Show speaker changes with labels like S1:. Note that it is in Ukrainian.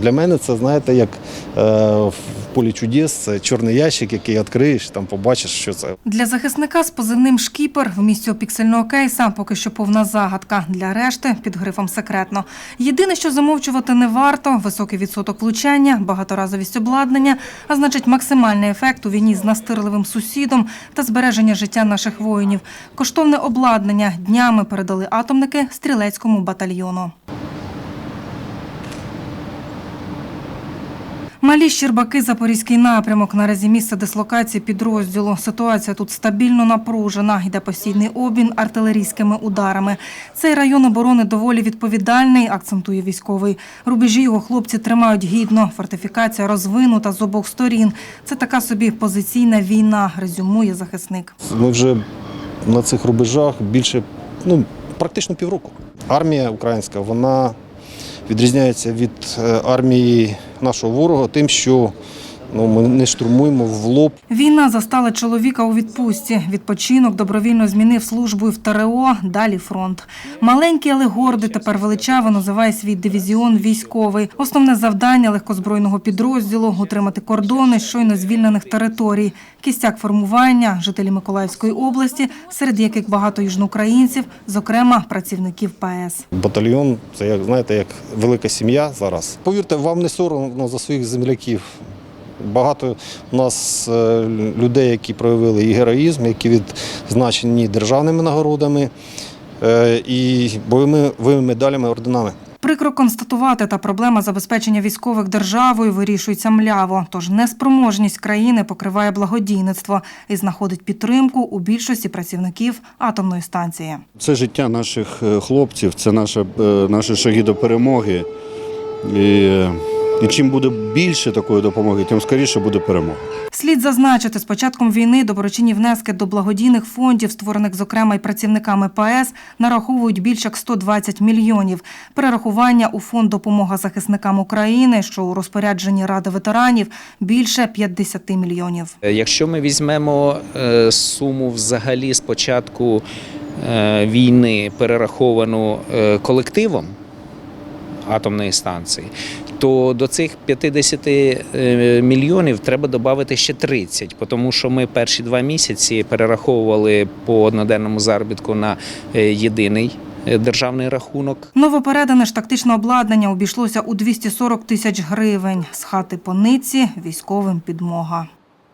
S1: Для мене це, знаєте, як е, в полі чудес, це чорний ящик, який відкриєш, там побачиш, що це.
S2: Для захисника з позивним «Шкіпер» в місці піксельного кейса поки що повна загадка. Для решти під грифом «секретно». Єдине, що замовчувати не варто – високий відсоток влучання, багаторазовість обладнання, а значить максимальний ефект у війні з настирливим сусідом та збереження життя наших воїнів. Коштовне обладнання днями передали атомники стрілецькому батальйону. Малі Щербаки, Запорізький напрямок. Наразі місце дислокації підрозділу. Ситуація тут стабільно напружена. Йде постійний обмін артилерійськими ударами. Цей район оборони доволі відповідальний, акцентує військовий. Рубежі його хлопці тримають гідно. Фортифікація розвинута з обох сторін. Це така собі позиційна війна, резюмує захисник.
S1: Ми вже на цих рубежах більше, ну, практично півроку. Армія українська, вона відрізняється від е, армії нашого ворога тим, що ну, ми не штурмуємо в лоб.
S2: Війна застала чоловіка у відпустці. Відпочинок добровільно змінив службу і в ТРО, далі фронт. Маленький, але гордий, тепер величаво називає свій дивізіон військовий. Основне завдання легкозбройного підрозділу – утримати кордони щойно звільнених територій. Кістяк формування – жителі Миколаївської області, серед яких багато южноукраїнців, зокрема працівників ПАЕС.
S1: Батальйон це як знаєте, як велика сім'я зараз. Повірте, вам не соромно за своїх земляків. Багато у нас е, людей, які проявили і героїзм, які відзначені державними нагородами е, і бойовими медалями, орденами.
S2: Прикро констатувати, та проблема забезпечення військових державою вирішується мляво. Тож неспроможність країни покриває благодійництво і знаходить підтримку у більшості працівників атомної станції.
S3: Це життя наших е, хлопців, це наша, наші шаги до перемоги. І, і чим буде більше такої допомоги, тим скоріше буде перемога.
S2: Слід зазначити, з початком війни доброчинні внески до благодійних фондів, створених зокрема й працівниками ПАЕС, нараховують більше як 120 мільйонів. Перерахування у фонд допомога захисникам України, що у розпорядженні Ради ветеранів, більше 50 мільйонів.
S4: Е, Якщо ми візьмемо е, суму взагалі з початку е, війни, перераховану колективом атомної станції, то до цих 50 е, мільйонів треба додати ще 30, тому що ми перші два місяці перераховували по одноденному заробітку на е, єдиний е, державний рахунок.
S2: Новопередане ж тактичне обладнання обійшлося у 240 тисяч гривень. З хати по ниці військовим підмога.